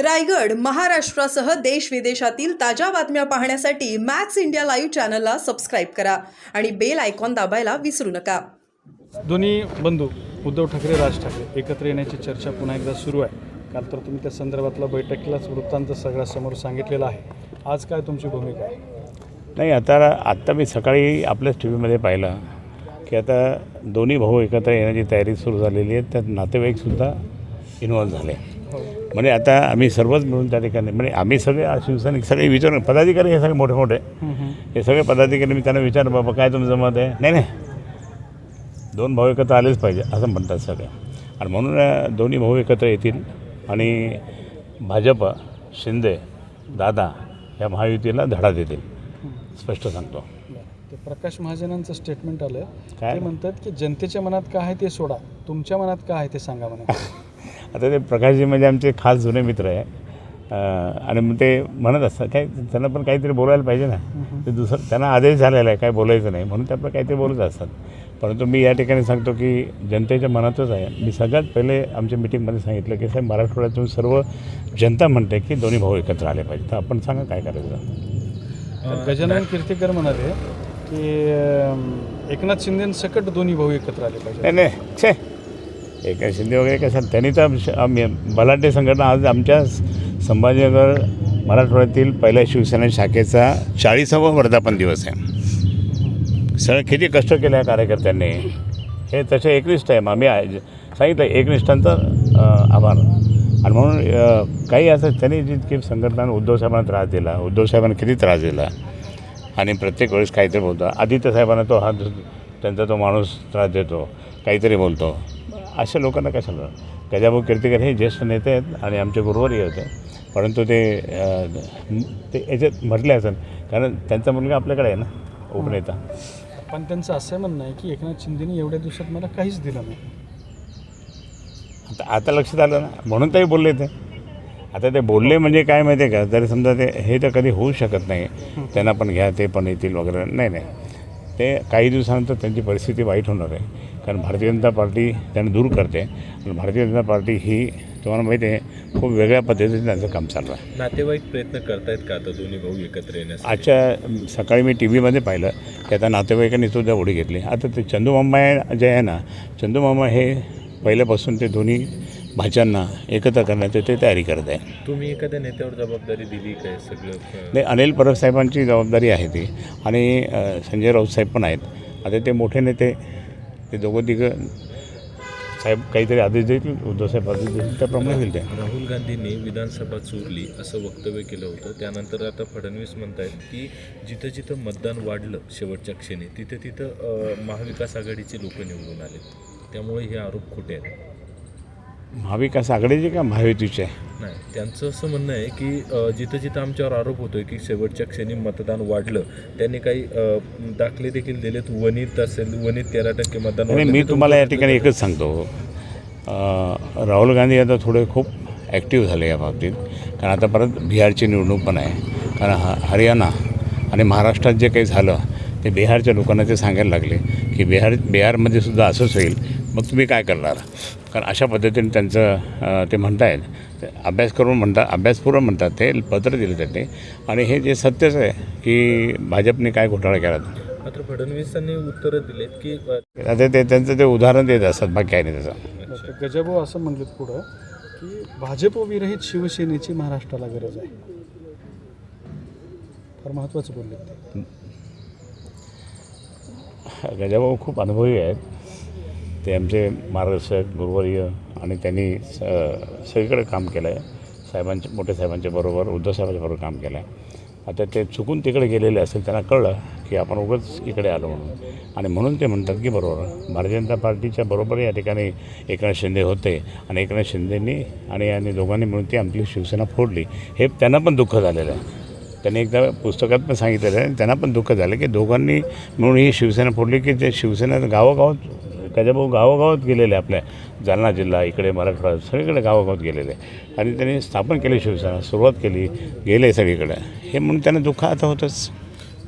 रायगड महाराष्ट्रासह देश विदेशातील ताज्या बातम्या पाहण्यासाठी मॅक्स इंडिया लाईव्ह चॅनलला सबस्क्राईब करा आणि बेल आयकॉन दाबायला विसरू नका. दोन्ही बंधू उद्धव ठाकरे राज ठाकरे एकत्र येण्याची चर्चा पुन्हा एकदा सुरू आहे. काल तर तुम्ही त्या संदर्भातला बैठकीलाच वृत्तांत सगळ्या समोर सांगितलेला आहे. आज काय तुमची भूमिका आहे? नाही आता आत्ता मी सकाळी आपल्याच टी व्हीमध्ये पाहिलं की आता दोन्ही भाऊ एकत्र येण्याची तयारी सुरू झालेली आहे. त्यात नातेवाईकसुद्धा इन्व्हॉल्व झाले. म्हणजे आता आम्ही सर्वच मिळून त्या ठिकाणी म्हणजे आम्ही सगळे शिवसैनिक सगळे विचारून पदाधिकारी हे सगळे मोठे मोठे हे सगळे पदाधिकारी मी त्यांना विचारलं बाबा काय तुमचं मत आहे? नाही नाही. दोन भाऊ एकत्र आलेच पाहिजे असं म्हणतात सगळे. आणि म्हणून दोन्ही भाऊ एकत्र येतील. आणि भाजप शिंदे दादा या महायुतीला धडा देतील. स्पष्ट सांगतो. ते प्रकाश महाजनांचं स्टेटमेंट आलं. काय? म्हणतात की जनतेच्या मनात काय आहे ते सोडा. तुमच्या मनात काय आहे ते सांगा म्हणा. आता ते प्रकाशजी म्हणजे आमचे खास जुने मित्र आहे. आणि मग ते म्हणत असतात काय त्यांना पण काहीतरी बोलायला पाहिजे ना. ते दुसरं त्यांना आदेश झालेला आहे काय बोलायचं नाही. म्हणून ते आपलं काहीतरी बोलत असतात. परंतु मी या ठिकाणी सांगतो की जनतेच्या मनातच आहे. मी सगळ्यात पहिले आमच्या मिटिंगमध्ये सांगितलं की साहेब मराठवाड्यातून सर्व जनता म्हणते की दोन्ही भाऊ एकत्र आले पाहिजे. तर आपण सांगा काय करायचं? गजानन कीर्तीकर म्हणाले की एकनाथ शिंदे सकट दोन्ही भाऊ एकत्र आले पाहिजे नाही नाही छे. एका शिंदे वगैरे कसं त्यांनी तर आम्ही बलाढ्य संघटना आज आमच्या संभाजीनगर मराठवाड्यातील पहिल्या शिवसेना शाखेचा चाळीसावा वर्धापन दिवस आहे. सगळं किती कष्ट केले आहे कार्यकर्त्यांनी. हे तसे एकनिष्ठ आहे. आम्ही सांगितलं एकनिष्ठांचा आभार. आणि म्हणून काही असं त्यांनी जितकी संघटना उद्धव साहेबांना त्रास दिला. उद्धव साहेबांना किती त्रास दिला. आणि प्रत्येक वेळेस काहीतरी बोलतो. आदित्य साहेबांना तो हा त्यांचा तो माणूस त्रास देतो. काहीतरी बोलतो. अशा लोकांना कशाला गजाभाऊ कीर्तीकर हे ज्येष्ठ नेते आहेत आणि आमचे गुरुवारी होते. परंतु ते ते याच्यात म्हटले असेल. कारण त्यांचा मुलगा आपल्याकडे आहे ना उपनेता. पण त्यांचं असं म्हणणं आहे की एकनाथ शिंदेनी एवढ्या दिवसात मला काहीच दिलं नाही. आता आता लक्षात आलं ना. म्हणून तरी बोलले ते. आता ते बोलले म्हणजे काय माहिती आहे का? जरी समजा ते हे तर कधी होऊ शकत नाही. त्यांना पण घ्या ते पण येतील वगैरे. नाही नाही. ते काही दिवसानंतर त्यांची परिस्थिती वाईट होणार आहे. कारण भारतीय जनता पार्टी त्यांना दूर करते. आणि भारतीय जनता पार्टी ही तुम्हाला माहिती आहे खूप वेगळ्या पद्धतीने त्यांचं काम चालू आहे. नातेवाईक प्रयत्न करतायत का आता दोन्ही भाऊ एकत्र येण्यासाठी? आजच्या सकाळी मी टी व्हीमध्ये पाहिलं की आता नातेवाईकांनी सुद्धा उडी घेतली. आता ते चंदूमामा जे आहे ना चंदूमामा हे पहिल्यापासून ते दोन्ही भाच्यांना एकत्र करण्याची ते तयारी करत आहे. तुम्ही एखाद्या नेत्यावर जबाबदारी दिली काय सगळं? नाही अनिल परब साहेबांची जबाबदारी आहे ती. आणि संजय राऊत साहेब पण आहेत. आता ते मोठे नेते ते दोघं तिघं साहेब काहीतरी आदेश देतील उद्धवसाहेब आदेश देतील त्याप्रमाणे होईल ते. राहुल गांधींनी विधानसभा चोरली असं वक्तव्य केलं होतं. त्यानंतर आता फडणवीस म्हणतायत की जिथं जिथं मतदान वाढलं शेवटच्या क्षणी तिथं तिथं महाविकास आघाडीचे लोक निवडून आले त्यामुळे हे आरोप खोटे आहेत. महाविकास आघाडीचे का महायुतीचे? नाही त्यांचं असं म्हणणं आहे की जिथं जिथं आमच्यावर आरोप होतोय की शेवटच्या क्षणी मतदान वाढलं त्यांनी काही दाखले देखील दिलेत. वनीत असेल वनीत तेरा टक्के मतदान आणि. मी तुम्हाला या ठिकाणी एकच सांगतो. राहुल गांधी आता थोडे खूप ॲक्टिव्ह झाले या बाबतीत. कारण आता परत बिहारची निवडणूक पण आहे. कारण ह हरियाणा आणि महाराष्ट्रात जे काही झालं ते बिहारच्या लोकांना ते सांगायला लागले की बिहार बिहारमध्ये सुद्धा असंच होईल. मग तुम्ही काय करणार? कारण अशा पद्धतीने त्यांचं ते म्हणतायत. ते अभ्यास करून म्हणतात अभ्यासपूर्व म्हणतात ते पत्र दिलं त्यांनी. आणि हे जे सत्यच आहे की भाजपने काय घोटाळा केला मात्र फडणवीसांनी उत्तरं दिलेत की आता ते त्यांचं ते उदाहरण देत असतात बाकी काय नाही त्याचं. गजाभाऊ असं म्हणलेत पुढं की भाजप विरहित शिवसेनेची महाराष्ट्राला गरज आहे. फार महत्त्वाचं बोलले ते. गजाभाऊ खूप अनुभवी आहेत. ते आमचे मार्गदर्शक गुरुवर्य आणि त्यांनी स सगळीकडे काम केलं आहे साहेबांच्या मोठ्या साहेबांच्या बरोबर उद्धव साहेबांच्या बरोबर काम केलं आहे आता ते चुकून तिकडे गेलेले असेल त्यांना कळलं की आपण उगाच इकडे आलो म्हणून. आणि म्हणून ते म्हणतात की बरोबर भारतीय जनता पार्टीच्या बरोबर या ठिकाणी एकनाथ शिंदे होते आणि एकनाथ शिंदेंनी आणि आणि दोघांनी मिळून ती आमची शिवसेना फोडली. हे त्यांना पण दुःख झालेलं आहे. त्यांनी एकदा पुस्तकात पण सांगितलेलं आहे त्यांना पण दुःख झालं की दोघांनी मिळून ही शिवसेना फोडली की ते शिवसेना गावोगाव गजाभाऊ गावागावात गेलेले आपल्या जालना जिल्हा इकडे मराठवाडा सगळीकडे गावोगावात गेलेले. आणि त्यांनी स्थापन केली शिवसेना सुरुवात केली गेले सगळीकडे. हे म्हणून त्यांना दुःख आता होतंच.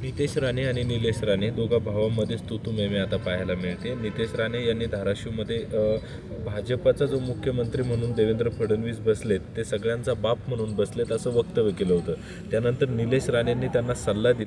नितेश राणे आणि निलेश राणे दोघा भावामध्येच तू तू मेमे आता पाहायला मिळते. नितेश राणे यांनी धाराशिवमध्ये भाजपाचा जो मुख्यमंत्री म्हणून देवेंद्र फडणवीस बसलेत ते सगळ्यांचा बाप म्हणून बसलेत असं वक्तव्य केलं होतं. त्यानंतर निलेश राणेंनी त्यांना सल्ला दिला.